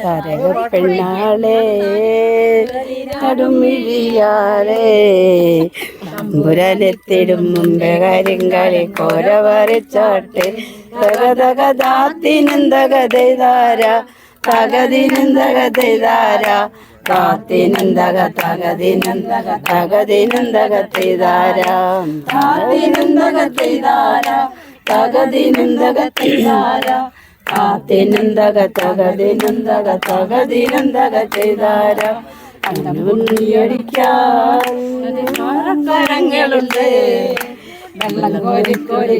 തരക പെണ്ണാളെ കടുമിഴിയാളെ തമ്പുരനെത്തിടും മുമ്പേ കരിങ്കളി കോര വരച്ചാട്ടെ തക തക താത്തിനെന്തക ചെയ്താര തകതിനെന്തക ചെയ്താര താത്തിനെന്തക തെയ്താര തകതിനെന്തക തെയ്താര താത്തിനെന്തക തകതിനെന്തക തകതിനെന്തക ചെയ്താര ഉണ്ണിയടിക്കാൻ കരങ്ങളുണ്ട്. വെള്ളം കോരി കോരി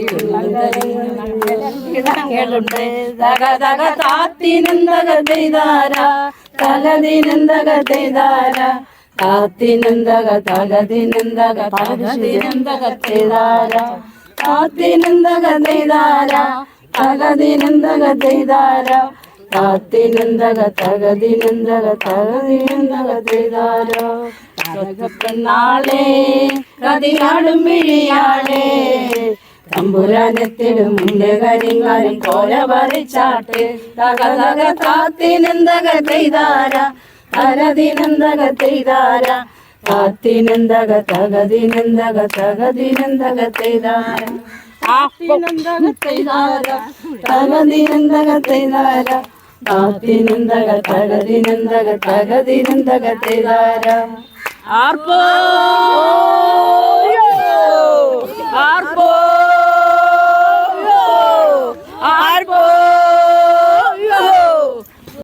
കിടങ്ങളുണ്ട് തക തക താത്തിനന്തക ചെയ്താര തകതിനന്തക ചെയ്താര താത്തിനെന്തക തകതിനന്തക തകതിനന്തക ചെയ്താര താത്തിനെന്തക ചെയ്താര തകതിനെന്തക ചെയ്താര കാത്തിനന്തക തകതിനന്തക തകതിനന്തക ചെയ്താരോ പെണ്ണാളെ കതിനാടും വിഴിയാളെ. തമ്പുരാനെത്തിടും മുന്നേ കരിങ്ങാലും കോല വരച്ചാട്ട്. തകതക കാത്തിനന്തക ചെയ്താര തരതിനന്തക ചെയ്താര കാത്തിനന്തക തകതിനന്തക തകതിനന്തക ചെയ്താര ആർപ്പോ